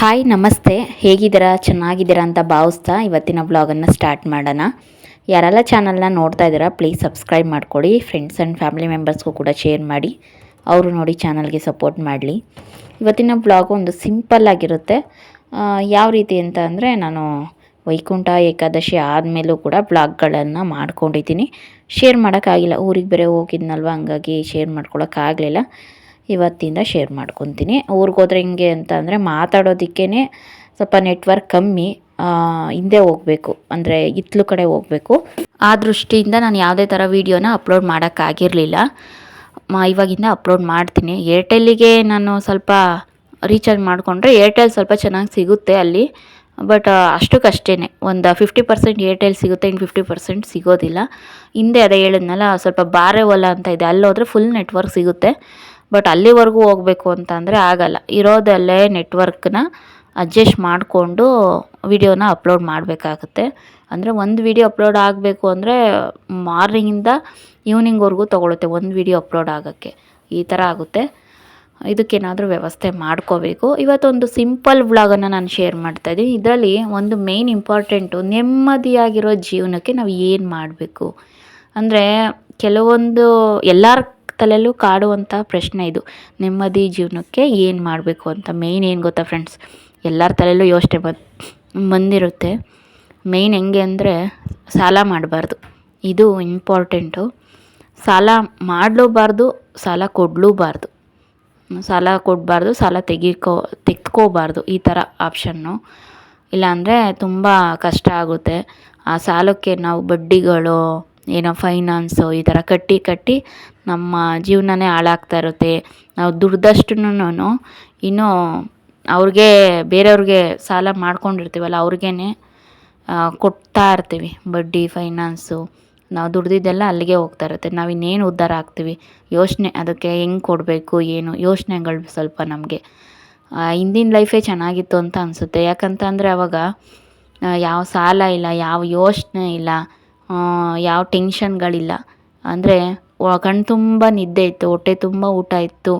Hi, ನಮಸ್ತೆ. ಹೇಗಿದ್ದೀರಾ? ಚೆನ್ನಾಗಿದ್ದೀರಾ ಅಂತ ಭಾವಿಸ್ತಾ ಇವತ್ತಿನ ವ್ಲಾಗನ್ನು ಸ್ಟಾರ್ಟ್ ಮಾಡೋಣ. ಯಾರೆಲ್ಲ ಚಾನಲ್ನ ನೋಡ್ತಾ ಇದ್ದೀರಾ, ಪ್ಲೀಸ್ ಸಬ್ಸ್ಕ್ರೈಬ್ ಮಾಡ್ಕೊಳ್ಳಿ ಫ್ರೆಂಡ್ಸ್ ಆ್ಯಂಡ್ ಫ್ಯಾಮಿಲಿ ಮೆಂಬರ್ಸ್ಗೂ ಕೂಡ ಶೇರ್ ಮಾಡಿ. ಅವರು ನೋಡಿ ಚಾನಲ್ಗೆ ಸಪೋರ್ಟ್ ಮಾಡಲಿ. ಇವತ್ತಿನ ಬ್ಲಾಗ್ ಒಂದು ಸಿಂಪಲ್ ಆಗಿರುತ್ತೆ. ಯಾವ ರೀತಿ ಅಂತ ಅಂದರೆ ನಾನು ವೈಕುಂಠ ಏಕಾದಶಿ ಆದಮೇಲೂ ಕೂಡ ಬ್ಲಾಗ್ಗಳನ್ನು ಮಾಡ್ಕೊಂಡಿದ್ದೀನಿ. ಶೇರ್ ಮಾಡೋಕ್ಕಾಗಿಲ್ಲ. ಊರಿಗೆ ಬೇರೆ ಹೋಗಿದ್ನಲ್ವ, ಹಂಗಾಗಿ ಶೇರ್ ಮಾಡ್ಕೊಳಕ್ಕಾಗಲಿಲ್ಲ. ಇವತ್ತಿಂದ ಶೇರ್ ಮಾಡ್ಕೊತೀನಿ. ಊರಿಗೆ ಹೋದ್ರೆ ಹಿಂಗೆ ಅಂತ ಅಂದರೆ ಮಾತಾಡೋದಕ್ಕೇ ಸ್ವಲ್ಪ ನೆಟ್ವರ್ಕ್ ಕಮ್ಮಿ ಹಿಂದೆ ಹೋಗಬೇಕು. ಅಂದರೆ ಇತ್ಲು ಕಡೆ ಹೋಗಬೇಕು. ಆ ದೃಷ್ಟಿಯಿಂದ ನಾನು ಯಾವುದೇ ಥರ ವೀಡಿಯೋನ ಅಪ್ಲೋಡ್ ಮಾಡೋಕ್ಕಾಗಿರಲಿಲ್ಲ ಇವಾಗಿಂದ ಅಪ್ಲೋಡ್ ಮಾಡ್ತೀನಿ. ಏರ್ಟೆಲ್ಲಿಗೆ ನಾನು ಸ್ವಲ್ಪ ರೀಚಾರ್ಜ್ ಮಾಡಿಕೊಂಡ್ರೆ ಏರ್ಟೆಲ್ ಸ್ವಲ್ಪ ಚೆನ್ನಾಗಿ ಸಿಗುತ್ತೆ ಅಲ್ಲಿ. ಬಟ್ ಅಷ್ಟಕ್ಕಷ್ಟೇ ಒಂದು ಫಿಫ್ಟಿ ಪರ್ಸೆಂಟ್ ಏರ್ಟೆಲ್ ಸಿಗುತ್ತೆ ಇನ್ನು ಫಿಫ್ಟಿ ಪರ್ಸೆಂಟ್ ಸಿಗೋದಿಲ್ಲ. ಹಿಂದೆ ಅದೇ ಹೇಳಿದ್ನಲ್ಲ, ಸ್ವಲ್ಪ ಬಾರೆ ಹೊಲ ಅಂತ ಇದೆ. ಅಲ್ಲಿ ಹೋದರೆ ಫುಲ್ ನೆಟ್ವರ್ಕ್ ಸಿಗುತ್ತೆ. ಬಟ್ ಅಲ್ಲಿವರೆಗೂ ಹೋಗಬೇಕು ಅಂತ ಅಂದರೆ ಆಗಲ್ಲ. ಇರೋದಲ್ಲೇ ನೆಟ್ವರ್ಕ್ನ ಅಡ್ಜಸ್ಟ್ ಮಾಡಿಕೊಂಡು ವಿಡಿಯೋನ ಅಪ್ಲೋಡ್ ಮಾಡಬೇಕಾಗತ್ತೆ. ಅಂದರೆ ಒಂದು ವಿಡಿಯೋ ಅಪ್ಲೋಡ್ ಆಗಬೇಕು ಅಂದರೆ ಮಾರ್ನಿಂಗಿಂದ ಈವ್ನಿಂಗ್ವರೆಗೂ ತೊಗೊಳುತ್ತೆ ಒಂದು ವಿಡಿಯೋ ಅಪ್ಲೋಡ್ ಆಗೋಕ್ಕೆ. ಈ ಥರ ಆಗುತ್ತೆ. ಇದಕ್ಕೇನಾದರೂ ವ್ಯವಸ್ಥೆ ಮಾಡ್ಕೋಬೇಕು. ಇವತ್ತೊಂದು ಸಿಂಪಲ್ ವ್ಲಾಗನ್ನು ನಾನು ಶೇರ್ ಮಾಡ್ತಾ ಇದ್ದೀನಿ. ಇದರಲ್ಲಿ ಒಂದು ಮೇಯ್ನ್ ಇಂಪಾರ್ಟೆಂಟು ನೆಮ್ಮದಿಯಾಗಿರೋ ಜೀವನಕ್ಕೆ ನಾವು ಏನು ಮಾಡಬೇಕು? ಅಂದರೆ ಕೆಲವೊಂದು ಎಲ್ಲರ ತಲೆಯಲ್ಲೂ ಕಾಡುವಂಥ ಪ್ರಶ್ನೆ ಇದು. ನೆಮ್ಮದಿ ಜೀವನಕ್ಕೆ ಏನು ಮಾಡಬೇಕು ಅಂತ ಮೇಯ್ನ್ ಏನು ಗೊತ್ತಾ ಫ್ರೆಂಡ್ಸ್ ಎಲ್ಲರ ತಲೆಯಲ್ಲೂ ಯೋಚನೆ ಬಂದು, ಬಂದಿರುತ್ತೆ. ಮೇಯ್ನ್ ಹೆಂಗೆ ಅಂದರೆ ಸಾಲ ಮಾಡಬಾರ್ದು. ಇದು ಇಂಪಾರ್ಟೆಂಟು ಸಾಲ ಮಾಡಲೂಬಾರ್ದು, ಸಾಲ ಕೊಡಲೂಬಾರ್ದು. ಸಾಲ ಕೊಡಬಾರ್ದು, ಸಾಲ ತೆಗಿಕೋ, ತೆಗೆದುಕೋಬಾರ್ದು, ಈ ಥರ ಆಪ್ಷನ್ನು ಇಲ್ಲಾಂದರೆ ತುಂಬ ಕಷ್ಟ ಆಗುತ್ತೆ. ಆ ಸಾಲಕ್ಕೆ ನಾವು ಬಡ್ಡಿಗಳು ಏನೋ ಫೈನಾನ್ಸು ಈ ಥರ ಕಟ್ಟಿ ಕಟ್ಟಿ ನಮ್ಮ ಜೀವನನೇ ಹಾಳಾಗ್ತಾ ಇರುತ್ತೆ. ನಾವು ದುಡ್ದಷ್ಟುನು ಇನ್ನೂ ಅವ್ರಿಗೆ ಬೇರೆಯವ್ರಿಗೆ ಸಾಲ ಮಾಡ್ಕೊಂಡಿರ್ತೀವಲ್ಲ ಅವ್ರಿಗೇ ಕೊಡ್ತಾ ಇರ್ತೀವಿ. ಬಡ್ಡಿ, ಫೈನಾನ್ಸು, ನಾವು ದುಡ್ದಿದ್ದೆಲ್ಲ ಅಲ್ಲಿಗೆ ಹೋಗ್ತಾ ಇರುತ್ತೆ. ನಾವು ಇನ್ನೇನು ಉದ್ಧಾರ ಆಗ್ತೀವಿ? ಯೋಚನೆ, ಅದಕ್ಕೆ ಹೆಂಗೆ ಕೊಡಬೇಕು, ಏನು? ಯೋಚನೆಗಳು ಸ್ವಲ್ಪ ನಮಗೆ. ಹಿಂದಿನ ಲೈಫೇ ಚೆನ್ನಾಗಿತ್ತು ಅಂತ ಅನಿಸುತ್ತೆ. ಯಾಕಂತಂದರೆ ಅವಾಗ ಯಾವ ಸಾಲ ಇಲ್ಲ, ಯಾವ ಯೋಚನೆ ಇಲ್ಲ. ಯಾವ ಟೆನ್ಷನ್ಗಳಿಲ್ಲ. ಅಂದರೆ ಕಣ್ಣು ತುಂಬ ನಿದ್ದೆ ಇತ್ತು, ಹೊಟ್ಟೆ ತುಂಬ ಊಟ ಇತ್ತು.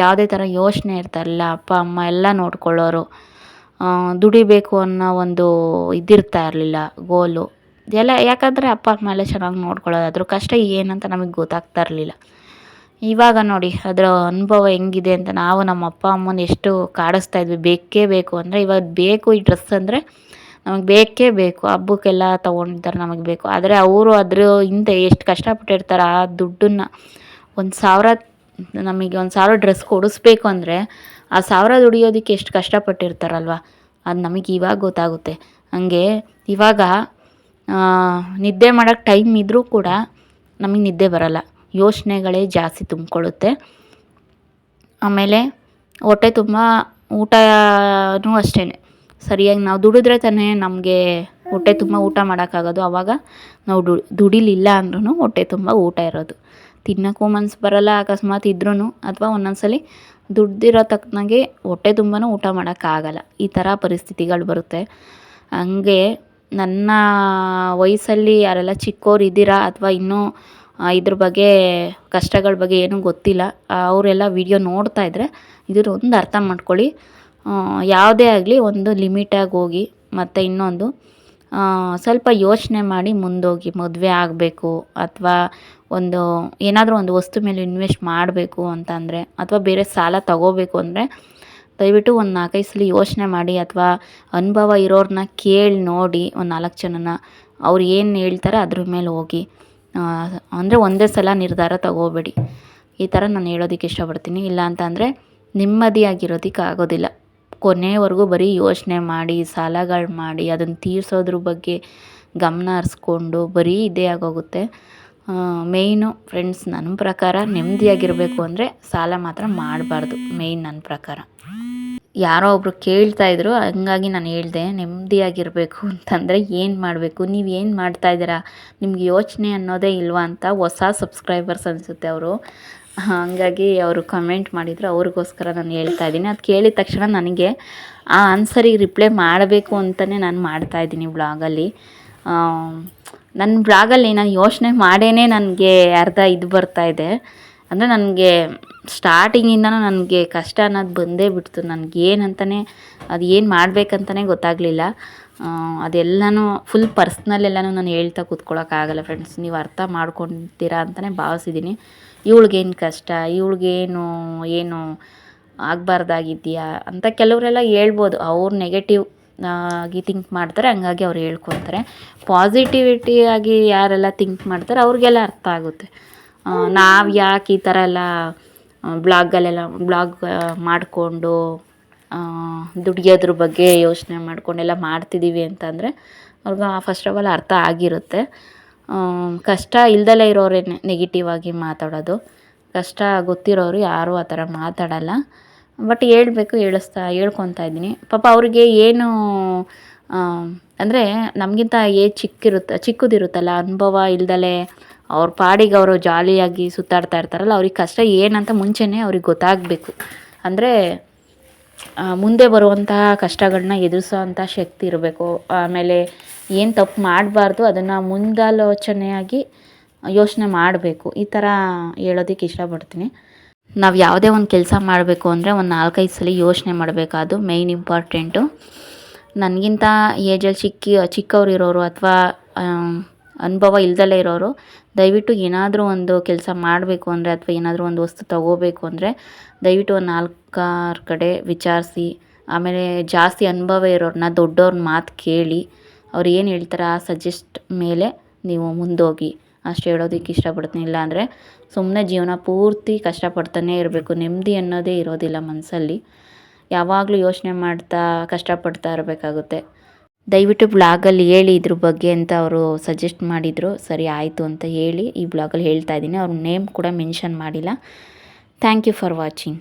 ಯಾವುದೇ ಥರ ಯೋಚನೆ ಇರ್ತಾರಲ್ಲ, ಅಪ್ಪ, ಅಮ್ಮ ಎಲ್ಲ ನೋಡ್ಕೊಳ್ಳೋರು. ದುಡಿಬೇಕು ಅನ್ನೋ ಒಂದು ಇದಿರ್ತಾ ಇರಲಿಲ್ಲ ಗೋಲು ಎಲ್ಲ, ಯಾಕಂದರೆ ಅಪ್ಪ, ಅಮ್ಮ ಎಲ್ಲ ಚೆನ್ನಾಗಿ ನೋಡ್ಕೊಳ್ಳೋದು ಅದ್ರ ಕಷ್ಟ ಏನಂತ ನಮಗೆ ಗೊತ್ತಾಗ್ತಾ ಇರಲಿಲ್ಲ. ಇವಾಗ ನೋಡಿ, ಅದರ ಅನುಭವ ಹೆಂಗಿದೆ ಅಂತ ನಾವು ನಮ್ಮ ಅಪ್ಪ, ಅಮ್ಮನ ಎಷ್ಟು ಕಾಡಿಸ್ತಾ ಇದ್ವಿ, ಬೇಕೇ ಬೇಕು. ಅಂದರೆ ಇವಾಗ ಬೇಕು ಈ ಡ್ರೆಸ್ ಅಂದರೆ ನಮಗೆ ಬೇಕೇ ಬೇಕು, ಹಬ್ಬಕ್ಕೆಲ್ಲ ತೊಗೊಂಡಿದ್ದಾರೆ ನಮಗೆ ಬೇಕು. ಆದರೆ ಅವರು ಅದ್ರ ಹಿಂದೆ ಎಷ್ಟು ಕಷ್ಟಪಟ್ಟಿರ್ತಾರೆ ಆ ದುಡ್ಡನ್ನು ಒಂದು ಸಾವಿರ, ನಮಗೆ ಒಂದು ಸಾವಿರ ಡ್ರೆಸ್ ಕೊಡಿಸ್ಬೇಕು ಅಂದರೆ ಆ ಸಾವಿರ ದುಡಿಯೋದಕ್ಕೆ ಎಷ್ಟು ಕಷ್ಟಪಟ್ಟಿರ್ತಾರಲ್ವ? ಅದು ನಮಗೆ ಇವಾಗ ಗೊತ್ತಾಗುತ್ತೆ. ಹಂಗೆ ಇವಾಗ ನಿದ್ದೆ ಮಾಡೋಕ್ಕೆ ಟೈಮ್ ಇದ್ದರೂ ಕೂಡ ನಮಗೆ ನಿದ್ದೆ ಬರಲ್ಲ. ಯೋಚನೆಗಳೇ ಜಾಸ್ತಿ ತುಂಬಿಕೊಳ್ಳುತ್ತೆ. ಆಮೇಲೆ ಹೊಟ್ಟೆ ತುಂಬ ಊಟನೂ ಅಷ್ಟೇ ಸರಿಯಾಗಿ ನಾವು ದುಡಿದ್ರೆ ತಾನೇ ನಮಗೆ ಹೊಟ್ಟೆ ತುಂಬ ಊಟ ಮಾಡೋಕ್ಕಾಗೋದು. ಆವಾಗ ನಾವು ದುಡಿ, ದುಡಿಲಿಲ್ಲ ಅಂದ್ರೂ ಹೊಟ್ಟೆ ತುಂಬ ಊಟ ಇರೋದು. ತಿನ್ನೋಕ್ಕೂ ಮನ್ಸು ಬರಲ್ಲ, ಅಕಸ್ಮಾತ್ ಇದ್ರೂ ಅಥವಾ ಒಂದೊಂದ್ಸಲಿ ದುಡ್ದಿರೋ ತಕ್ಕನಾಗೆ ಹೊಟ್ಟೆ ತುಂಬಾ ಊಟ ಮಾಡೋಕ್ಕಾಗಲ್ಲ. ಈ ಥರ ಪರಿಸ್ಥಿತಿಗಳು ಬರುತ್ತೆ. ಹಂಗೆ ನನ್ನ ವಯಸ್ಸಲ್ಲಿ ಯಾರೆಲ್ಲ ಚಿಕ್ಕೋರು ಇದ್ದೀರಾ ಅಥವಾ ಇನ್ನೂ ಇದ್ರ ಬಗ್ಗೆ ಕಷ್ಟಗಳ ಬಗ್ಗೆ ಏನೂ ಗೊತ್ತಿಲ್ಲ ಅವರೆಲ್ಲ ವಿಡಿಯೋ ನೋಡ್ತಾ ಇದ್ದರೆ ಇದ್ರ ಒಂದು ಅರ್ಥ ಮಾಡ್ಕೊಳ್ಳಿ. ಯಾವುದೇ ಆಗಲಿ ಒಂದು ಲಿಮಿಟಾಗಿ ಹೋಗಿ ಮತ್ತು ಇನ್ನೊಂದು ಸ್ವಲ್ಪ ಯೋಚನೆ ಮಾಡಿ ಮುಂದೋಗಿ ಮದುವೆ ಆಗಬೇಕು ಅಥವಾ ಒಂದು ಏನಾದರೂ ಒಂದು ವಸ್ತು ಮೇಲೆ ಇನ್ವೆಸ್ಟ್ ಮಾಡಬೇಕು ಅಂತಂದರೆ ಅಥವಾ ಬೇರೆ ಸಾಲ ತಗೋಬೇಕು ಅಂದರೆ ದಯವಿಟ್ಟು ಒಂದು ನಾಲ್ಕೈದು ಸಲ ಯೋಚನೆ ಮಾಡಿ ಅಥವಾ ಅನುಭವ ಇರೋರನ್ನ ಕೇಳಿ ನೋಡಿ ಒಂದು ನಾಲ್ಕು ಜನನ ಅವ್ರು ಏನು ಹೇಳ್ತಾರೆ ಅದ್ರ ಮೇಲೆ ಹೋಗಿ. ಅಂದರೆ ಒಂದೇ ಸಲ ನಿರ್ಧಾರ ತಗೋಬೇಡಿ. ಈ ಥರ ನಾನು ಹೇಳೋದಕ್ಕೆ ಇಷ್ಟಪಡ್ತೀನಿ. ಇಲ್ಲ ಅಂತಂದರೆ ನೆಮ್ಮದಿಯಾಗಿರೋದಕ್ಕೆ ಆಗೋದಿಲ್ಲ. ಕೊನೆವರೆಗೂ ಬರೀ ಯೋಚನೆ ಮಾಡಿ, ಸಾಲಗಳು ಮಾಡಿ ಅದನ್ನು ತೀರ್ಸೋದ್ರ ಬಗ್ಗೆ ಗಮನ ಹರಿಸ್ಕೊಂಡು ಬರೀ ಇದೇ ಆಗೋಗುತ್ತೆ. ಮೇಯ್ನು ಫ್ರೆಂಡ್ಸ್ ನನ್ನ ಪ್ರಕಾರ ನೆಮ್ಮದಿಯಾಗಿರಬೇಕು ಅಂದರೆ ಸಾಲ ಮಾತ್ರ ಮಾಡಬಾರ್ದು ಮೇಯ್ನ್ ನನ್ನ ಪ್ರಕಾರ. ಯಾರೋ ಒಬ್ಬರು ಕೇಳ್ತಾ ಇದ್ರು, ಹಂಗಾಗಿ ನಾನು ಹೇಳಿದೆ, ನೆಮ್ಮದಿಯಾಗಿರಬೇಕು ಅಂತಂದರೆ ಏನು ಮಾಡಬೇಕು, ನೀವು ಏನು ಮಾಡ್ತಾ ಇದ್ದೀರಾ, ನಿಮ್ಗೆ ಯೋಚನೆ ಅನ್ನೋದೇ ಇಲ್ವಾ ಅಂತ ಹೊಸ ಸಬ್ಸ್ಕ್ರೈಬರ್ಸ್ ಅನಿಸುತ್ತೆ ಅವರು. ಹಾಗಾಗಿ ಅವರು ಕಮೆಂಟ್ ಮಾಡಿದ್ರು, ಅವ್ರಿಗೋಸ್ಕರ ನಾನು ಹೇಳ್ತಾ ಇದ್ದೀನಿ. ಅದು ಕೇಳಿದ ತಕ್ಷಣ ನನಗೆ ಆ ಆನ್ಸರಿಗೆ ರಿಪ್ಲೈ ಮಾಡಬೇಕು ಅಂತಲೇ ನಾನು ಮಾಡ್ತಾ ಇದ್ದೀನಿ ಬ್ಲಾಗಲ್ಲಿ ನನ್ನ ಬ್ಲಾಗಲ್ಲಿ ನಾನು ಯೋಚನೆ ಮಾಡೇ ನನಗೆ ಅರ್ಧ ಇದು ಬರ್ತಾ ಇದೆ. ಅಂದರೆ ನನಗೆ ಸ್ಟಾರ್ಟಿಂಗಿಂದನೂ ನನಗೆ ಕಷ್ಟ ಅನ್ನೋದು ಬಂದೇ ಬಿಡ್ತು. ನನಗೆ ಏನಂತಲೇ ಅದು ಏನು ಮಾಡಬೇಕಂತಲೇ ಗೊತ್ತಾಗಲಿಲ್ಲ. ಅದೆಲ್ಲನೂ ಫುಲ್ ಪರ್ಸ್ನಲ್ ಎಲ್ಲನೂ ನಾನು ಹೇಳ್ತಾ ಕೂತ್ಕೊಳ್ಳೋಕ್ಕಾಗಲ್ಲ ಫ್ರೆಂಡ್ಸ್ ನೀವು ಅರ್ಥ ಮಾಡ್ಕೊತೀರಾ ಅಂತಲೇ ಭಾವಿಸಿದ್ದೀನಿ ಇವ್ಳಿಗೇನು ಕಷ್ಟ, ಇವ್ಳಿಗೇನು, ಏನು ಆಗಬಾರ್ದಾಗಿದ್ಯಾ ಅಂತ ಕೆಲವರೆಲ್ಲ ಹೇಳ್ಬೋದು. ಅವ್ರು ನೆಗೆಟಿವ್ ಆಗಿ ಥಿಂಕ್ ಮಾಡ್ತಾರೆ, ಹಂಗಾಗಿ ಅವ್ರು ಹೇಳ್ಕೊತಾರೆ ಪಾಸಿಟಿವಿಟಿ ಆಗಿ ಯಾರೆಲ್ಲ ಥಿಂಕ್ ಮಾಡ್ತಾರೆ, ಅವ್ರಿಗೆಲ್ಲ ಅರ್ಥ ಆಗುತ್ತೆ. ನಾವು ಯಾಕೆ ಈ ಥರ ಎಲ್ಲ ಬ್ಲಾಗಲ್ಲೆಲ್ಲ ಬ್ಲಾಗ್ ಮಾಡಿಕೊಂಡು ದುಡಿಯೋದ್ರ ಬಗ್ಗೆ ಯೋಚನೆ ಮಾಡ್ಕೊಂಡೆಲ್ಲ ಮಾಡ್ತಿದ್ದೀವಿ ಅಂತಂದರೆ, ಅವ್ರಿಗೆ ಫಸ್ಟ್ ಆಫ್ ಆಲ್ ಅರ್ಥ ಆಗಿರುತ್ತೆ. ಕಷ್ಟ ಇಲ್ದಲೇ ಇರೋರೇ ನೆಗೆಟಿವ್ ಆಗಿ ಮಾತಾಡೋದು. ಕಷ್ಟ ಗೊತ್ತಿರೋರು ಯಾರೂ ಆ ಥರ ಮಾತಾಡಲ್ಲ. ಬಟ್ ಹೇಳ್ಬೇಕು, ಹೇಳಿಸ್ತಾ, ಹೇಳ್ಕೊತಾ ಇದ್ದೀನಿ. ಪಾಪ ಅವ್ರಿಗೆ ಏನು ಅಂದರೆ ನಮಗಿಂತ ಏಜ್ ಚಿಕ್ಕಿರುತ್ತೆ ಚಿಕ್ಕದಿರುತ್ತಲ್ಲ, ಅನುಭವ ಇಲ್ದಲೇ ಅವ್ರ ಪಾಡಿಗೆ ಅವರು ಜಾಲಿಯಾಗಿ ಸುತ್ತಾಡ್ತಾ ಇರ್ತಾರಲ್ಲ, ಅವ್ರಿಗೆ ಕಷ್ಟ ಏನಂತ ಮುಂಚೆನೇ ಅವ್ರಿಗೆ ಗೊತ್ತಾಗಬೇಕು. ಅಂದರೆ ಮುಂದೆ ಬರುವಂತಹ ಕಷ್ಟಗಳನ್ನ ಎದುರಿಸೋ ಅಂಥ ಶಕ್ತಿ ಇರಬೇಕು. ಆಮೇಲೆ ಏನು ತಪ್ಪು ಮಾಡಬಾರ್ದು, ಅದನ್ನು ಮುಂದಾಲೋಚನೆಯಾಗಿ ಯೋಚನೆ ಮಾಡಬೇಕು. ಈ ಥರ ಹೇಳೋದಕ್ಕೆ ಇಷ್ಟಪಡ್ತೀನಿ. ನಾವು ಯಾವುದೇ ಒಂದು ಕೆಲಸ ಮಾಡಬೇಕು ಅಂದರೆ ಒಂದು ನಾಲ್ಕೈದು ಸಲ ಯೋಚನೆ ಮಾಡಬೇಕು ಅದು ಮೇಯ್ನ್ ಇಂಪಾರ್ಟೆಂಟು ನನಗಿಂತ ಏಜಲ್ಲಿ ಚಿಕ್ಕ, ಚಿಕ್ಕವ್ರು ಇರೋರು ಅಥವಾ ಅನುಭವ ಇಲ್ದಲೇ ಇರೋರು, ದಯವಿಟ್ಟು ಏನಾದರೂ ಒಂದು ಕೆಲಸ ಮಾಡಬೇಕು ಅಂದರೆ ಅಥವಾ ಏನಾದರೂ ಒಂದು ವಸ್ತು ತಗೋಬೇಕು ಅಂದರೆ ದಯವಿಟ್ಟು ಒಂದು ನಾಲ್ಕಾರು ಕಡೆ ವಿಚಾರಿಸಿ, ಆಮೇಲೆ ಜಾಸ್ತಿ ಅನುಭವ ಇರೋರನ್ನ ದೊಡ್ಡವ್ರನ್ನ ಮಾತು ಕೇಳಿ ಅವ್ರು ಏನು ಹೇಳ್ತಾರೆ ಆ ಸಜೆಸ್ಟ್ ಮೇಲೆ ನೀವು ಮುಂದೋಗಿ. ಅಷ್ಟು ಹೇಳೋದಕ್ಕೆ ಇಷ್ಟಪಡ್ತೀನಿ. ಇಲ್ಲಾಂದರೆ ಸುಮ್ಮನೆ ಜೀವನ ಪೂರ್ತಿ ಕಷ್ಟಪಡ್ತಾನೇ ಇರಬೇಕು. ನೆಮ್ಮದಿ ಅನ್ನೋದೇ ಇರೋದಿಲ್ಲ ಮನಸ್ಸಲ್ಲಿ ಯಾವಾಗಲೂ ಯೋಚನೆ ಮಾಡ್ತಾ ಕಷ್ಟಪಡ್ತಾ ಇರಬೇಕಾಗುತ್ತೆ. ದಯವಿಟ್ಟು ಬ್ಲಾಗಲ್ಲಿ ಹೇಳಿ ಇದ್ರ ಬಗ್ಗೆ ಅಂತ ಅವರು ಸಜೆಸ್ಟ್ ಮಾಡಿದರು. ಸರಿ, ಆಯಿತು ಅಂತ ಹೇಳಿ ಈ ಬ್ಲಾಗಲ್ಲಿ ಹೇಳ್ತಾ ಇದ್ದೀನಿ. ಅವ್ರ ನೇಮ್ ಕೂಡ ಮೆನ್ಷನ್ ಮಾಡಿಲ್ಲ. Thank you for watching